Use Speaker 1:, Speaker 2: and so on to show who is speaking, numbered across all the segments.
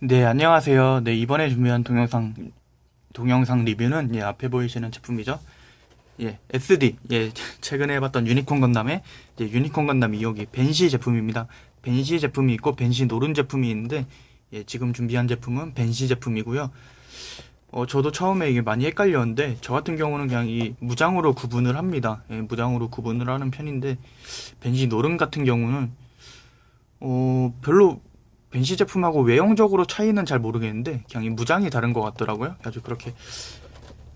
Speaker 1: 네, 안녕하세요. 네, 이번에 준비한 동영상, 동영상 리뷰는, 예, 앞에 보이시는 제품이죠. 예, SD, 예, 최근에 해봤던 유니콘 건담의, 이제 유니콘 건담 2호기 벤시 제품입니다. 벤시 제품이 있고, 벤시 노른 제품이 있는데, 예, 지금 준비한 제품은 벤시 제품이고요. 어, 저도 처음에 이게 많이 헷갈렸는데, 저 같은 경우는 그냥 이 무장으로 구분을 합니다. 예, 무장으로 구분을 하는 편인데, 벤시 노른 같은 경우는, 어, 별로 벤시 제품하고 외형적으로 차이는 잘 모르겠는데 그냥 이 무장이 다른 것 같더라고요. 아주 그렇게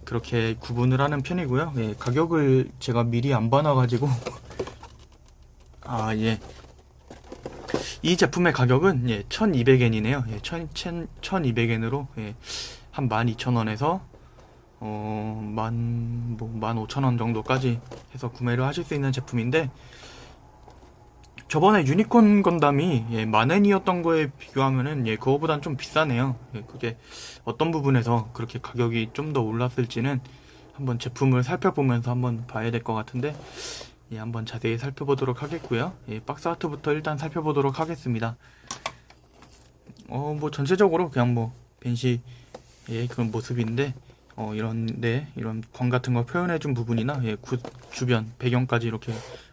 Speaker 1: 그렇게 구분을 하는 편이고요. 예, 가격을 제가 미리 안 봐놔가지고 아 예. 이 제품의 가격은 예, 1,200엔이네요. 예, 1,000, 1,200엔으로 예, 한 12,000원에서 어, 만, 뭐, 15,000원 정도까지 해서 구매를 하실 수 있는 제품인데 저번에 유니콘 건담이 예, 만엔이었던 거에 비교하면은 예, 그거보단 좀 비싸네요. 예, 그게 어떤 부분에서 그렇게 가격이 좀 더 올랐을지는 한번 제품을 살펴보면서 한번 봐야 될 것 같은데 예, 한번 자세히 살펴보도록 하겠고요. 예, 박스 아트부터 일단 살펴보도록 하겠습니다. 어, 뭐 전체적으로 그냥 뭐 벤시의 그런 모습인데 어, 이런데 이런 광 같은 거 표현해준 부분이나 예, 구, 주변 배경까지 이렇게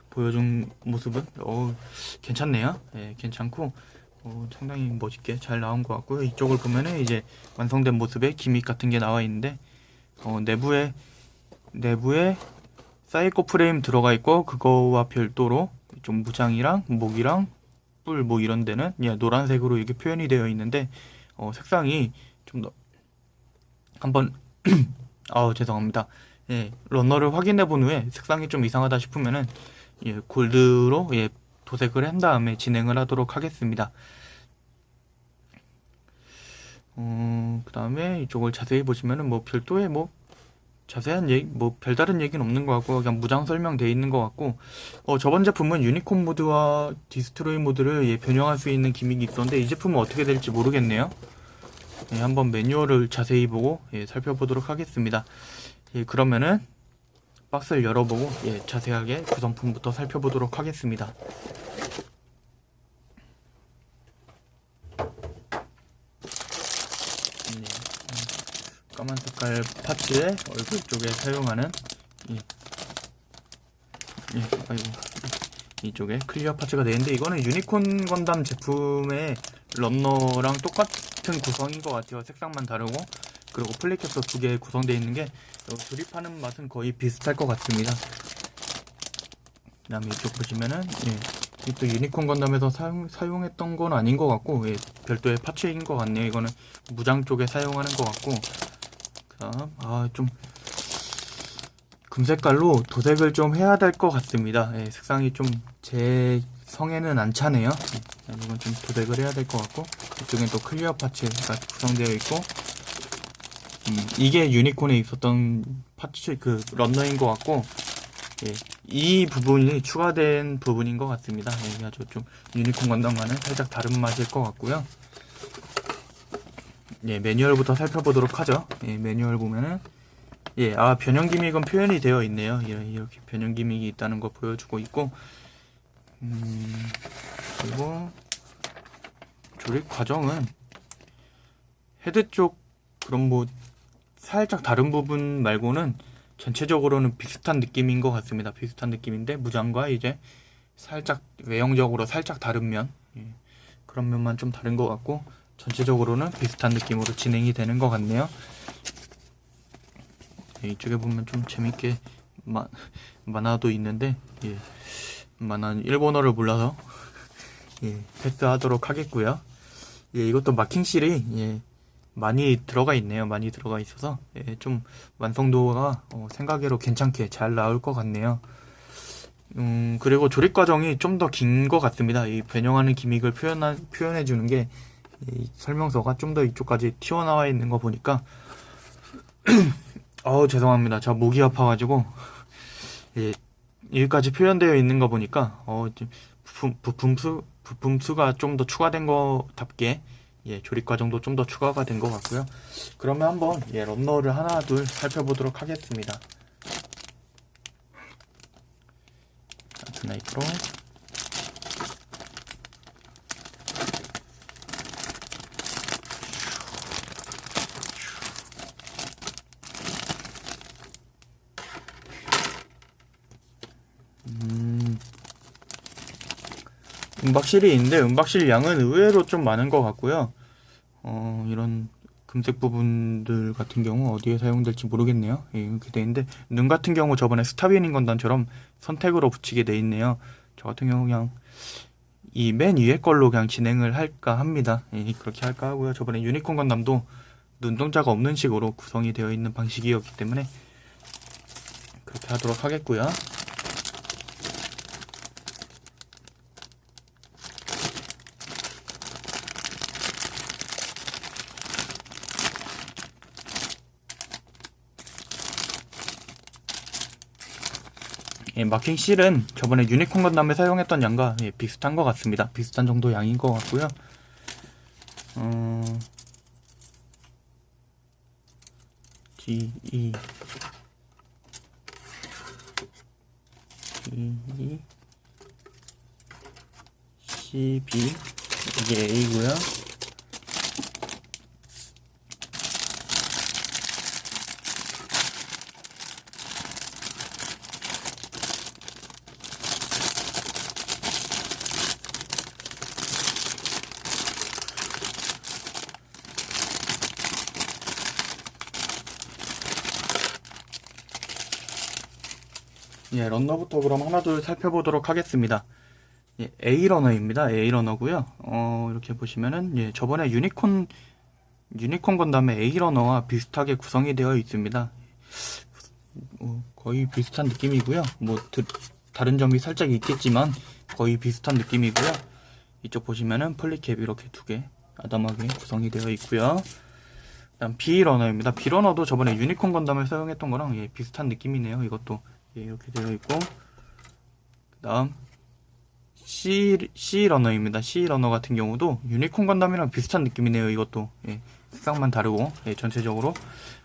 Speaker 1: 보여준 모습은 어 괜찮네요. 예, 괜찮고 어, 상당히 멋있게 잘 나온 것 같고요. 이쪽을 보면은 이제 완성된 모습의 기믹 같은 게 나와 있는데 어, 내부에 내부에 사이코 프레임 들어가 있고 그거와 별도로 좀 무장이랑 목이랑 뿔 뭐 이런 데는 예, 노란색으로 이렇게 표현이 되어 있는데 어, 색상이 좀 더 한번 아우 죄송합니다. 예, 러너를 확인해 본 후에 색상이 좀 이상하다 싶으면은 예, 골드로 예, 도색을 한 다음에 진행을 하도록 하겠습니다. 어, 그 다음에 이쪽을 자세히 보시면은 뭐 별도의 뭐 자세한 얘기, 뭐 별다른 얘기는 없는 것 같고 그냥 무장 설명돼 있는 것 같고 어, 저번 제품은 유니콘 모드와 디스트로이 모드를 예, 변형할 수 있는 기믹이 있었는데 이 제품은 어떻게 될지 모르겠네요. 예, 한번 매뉴얼을 자세히 보고 예, 살펴보도록 하겠습니다. 예, 그러면은 박스를 열어보고 예, 자세하게 구성품부터 살펴보도록 하겠습니다. 네, 음, 까만 색깔 파츠에 얼굴 쪽에 사용하는 예, 예, 아이고 이쪽에 클리어 파츠가 되는데 이거는 유니콘 건담 제품의 런너랑 똑같은 구성인 것 같아요. 색상만 다르고 그리고 플레이캡도 두 개 구성되어 있는 게 어, 조립하는 맛은 거의 비슷할 것 같습니다. 그 다음에 이쪽 보시면은 예, 이또 유니콘 건담에서 사용, 사용 했던 건 아닌 것 같고 예, 별도의 파츠인 것 같네요. 이거는 무장 쪽에 사용하는 것 같고 그 다음 아좀 금색깔로 도색을 좀 해야 될 것 같습니다. 예, 색상이 좀 제 성에는 안 차네요. 예, 이건 좀 도색을 해야 될 것 같고 이쪽엔 또 클리어 파츠가 구성되어 있고 음, 이게 유니콘에 있었던 파츠 그 런너인 것 같고 예, 이 부분이 추가된 부분인 것 같습니다. 예, 아주 좀 유니콘 건담과는 살짝 다른 맛일 것 같고요. 예, 매뉴얼부터 살펴보도록 하죠. 예, 매뉴얼 보면은 예, 아 변형 기믹은 표현이 되어 있네요. 예, 이렇게 변형 기믹이 있다는 거 보여주고 있고 음, 그리고 조립 과정은 헤드 쪽 그런 뭐 살짝 다른 부분 말고는 전체적으로는 비슷한 느낌인 것 같습니다. 비슷한 느낌인데 무장과 이제 살짝 외형적으로 살짝 다른 면 예, 그런 면만 좀 다른 것 같고 전체적으로는 비슷한 느낌으로 진행이 되는 것 같네요. 예, 이쪽에 보면 좀 재밌게 마, 만화도 있는데 예, 만화 일본어를 몰라서 예, 패스하도록 하겠고요. 예, 이것도 마킹 실이 예, 많이 들어가 있네요. 많이 들어가 있어서 예, 좀 완성도가 어, 생각외로 괜찮게 잘 나올 것 같네요. 음, 그리고 조립 과정이 좀 더 긴 것 같습니다. 이 변형하는 기믹을 표현하, 표현해 주는 게이 설명서가 좀 더 이쪽까지 튀어나와 있는 거 보니까 어우 죄송합니다. 저 목이 아파가지고 예, 여기까지 표현되어 있는 거 보니까 어, 좀 부품, 부품 수 부품 수가 좀 더 추가된 거답게 예, 조립 과정도 좀 더 추가가 된 것 같고요. 그러면 한번 예, 런너를 하나 둘 살펴보도록 하겠습니다. 자, 스나이프로 은박실이 있는데 은박실 양은 의외로 좀 많은 것 같고요. 어, 이런 금색 부분들 같은 경우 어디에 사용될지 모르겠네요. 예, 이렇게 돼 있는데 눈 같은 경우 저번에 스타비닝 건단처럼 선택으로 붙이게 돼 있네요. 저 같은 경우 그냥 이 맨 위에 걸로 그냥 진행을 할까 합니다. 예, 그렇게 할까 하고요. 저번에 유니콘 건담도 눈동자가 없는 식으로 구성이 되어 있는 방식이었기 때문에 그렇게 하도록 하겠고요. 예, 마킹 실은 저번에 유니콘 건담에 사용했던 양과 예, 비슷한 것 같습니다. 비슷한 정도 양인 것 같고요. 어... D E D E C B 이게 A고요. 예, 러너부터 그럼 하나 둘 살펴보도록 하겠습니다. 예, A 러너입니다. A 러너고요. 어, 이렇게 보시면은 예, 저번에 유니콘 유니콘 건담의 A 러너와 비슷하게 구성이 되어 있습니다. 어, 거의 비슷한 느낌이고요. 뭐 드- 다른 점이 살짝 있겠지만 거의 비슷한 느낌이고요. 이쪽 보시면은 폴리캡 이렇게 두 개 아담하게 구성이 되어 있고요. 그다음 B 러너입니다. B 러너도 저번에 유니콘 건담을 사용했던 거랑 예, 비슷한 느낌이네요. 이것도 예, 이렇게 되어 있고 그다음 C C 러너입니다. C 러너 같은 경우도 유니콘 건담이랑 비슷한 느낌이네요. 이것도 예, 색상만 다르고 예, 전체적으로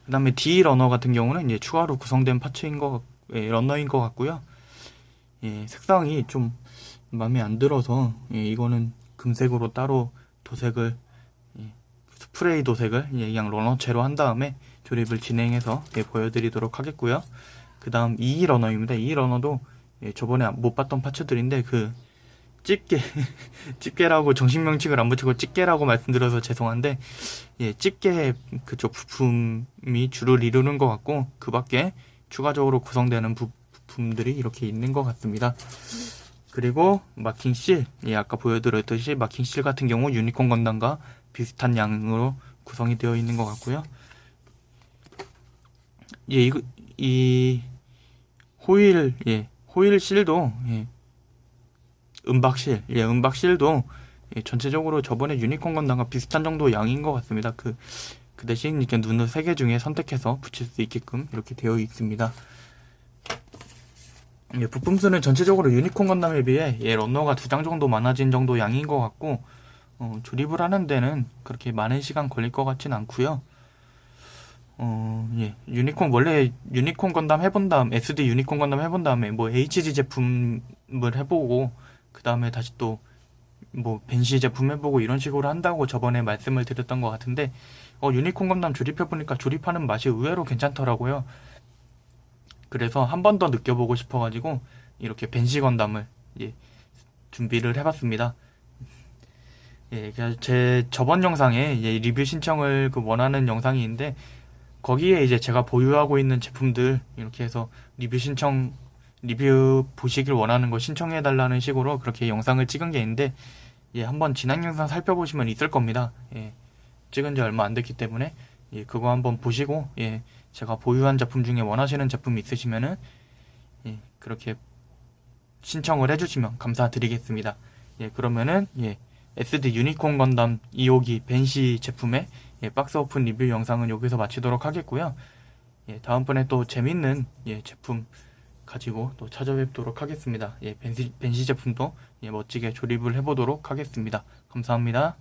Speaker 1: 그 다음에 D 러너 같은 경우는 이제 추가로 구성된 파츠인 거 예, 러너인 것 같고요. 예, 색상이 좀 마음에 안 들어서 예, 이거는 금색으로 따로 도색을 예, 스프레이 도색을 예, 그냥 러너체로 한 다음에 조립을 진행해서 예, 보여드리도록 하겠고요. 그 다음 이 러너입니다. 이 러너도 예, 저번에 못 봤던 파츠들인데 그 집게 집게라고 정식 명칭을 안 붙이고 집게라고 말씀드려서 죄송한데 예 집게 그쪽 부품이 주를 이루는 것 같고 그 밖에 추가적으로 구성되는 부, 부품들이 이렇게 있는 것 같습니다. 그리고 마킹 실, 예, 아까 보여드렸듯이 마킹 실 같은 경우 유니콘 건담과 비슷한 양으로 구성이 되어 있는 것 같고요. 예, 이거 이 호일 예 호일 실도 예 은박실 예 은박실도 예, 전체적으로 저번에 유니콘 건담과 비슷한 정도 양인 것 같습니다. 그, 그 대신 이렇게 눈을 세 개 중에 선택해서 붙일 수 있게끔 이렇게 되어 있습니다. 예, 부품 수는 전체적으로 유니콘 건담에 비해 예, 러너가 두 장 정도 많아진 정도 양인 것 같고 어, 조립을 하는 데는 그렇게 많은 시간 걸릴 것 같진 않고요. 어, 예. 유니콘, 원래 유니콘 건담 해본 다음, SD 유니콘 건담 해본 다음에, 뭐, HG 제품을 해보고, 그 다음에 다시 또, 뭐, 벤시 제품 해보고, 이런 식으로 한다고 저번에 말씀을 드렸던 것 같은데, 어, 유니콘 건담 조립해 보니까 조립하는 맛이 의외로 괜찮더라고요. 그래서 한 번 더 느껴보고 싶어가지고, 이렇게 벤시 건담을, 예, 준비를 해봤습니다. 예, 제 저번 영상에 예, 리뷰 신청을 그 원하는 영상이 있는데, 거기에 이제 제가 보유하고 있는 제품들 이렇게 해서 리뷰 신청 리뷰 보시길 원하는 거 신청해 달라는 식으로 그렇게 영상을 찍은 게 있는데 예 한번 지난 영상 살펴보시면 있을 겁니다. 예 찍은 지 얼마 안 됐기 때문에 예 그거 한번 보시고 예 제가 보유한 제품 중에 원하시는 제품 있으시면은 예 그렇게 신청을 해주시면 감사드리겠습니다. 예 그러면은 예 SD 유니콘 건담 2호기 벤시 제품의 예, 박스 오픈 리뷰 영상은 여기서 마치도록 하겠고요. 예, 다음번에 또 재밌는 예, 제품 가지고 또 찾아뵙도록 하겠습니다. 예, 벤시, 벤시 제품도 예, 멋지게 조립을 해보도록 하겠습니다. 감사합니다.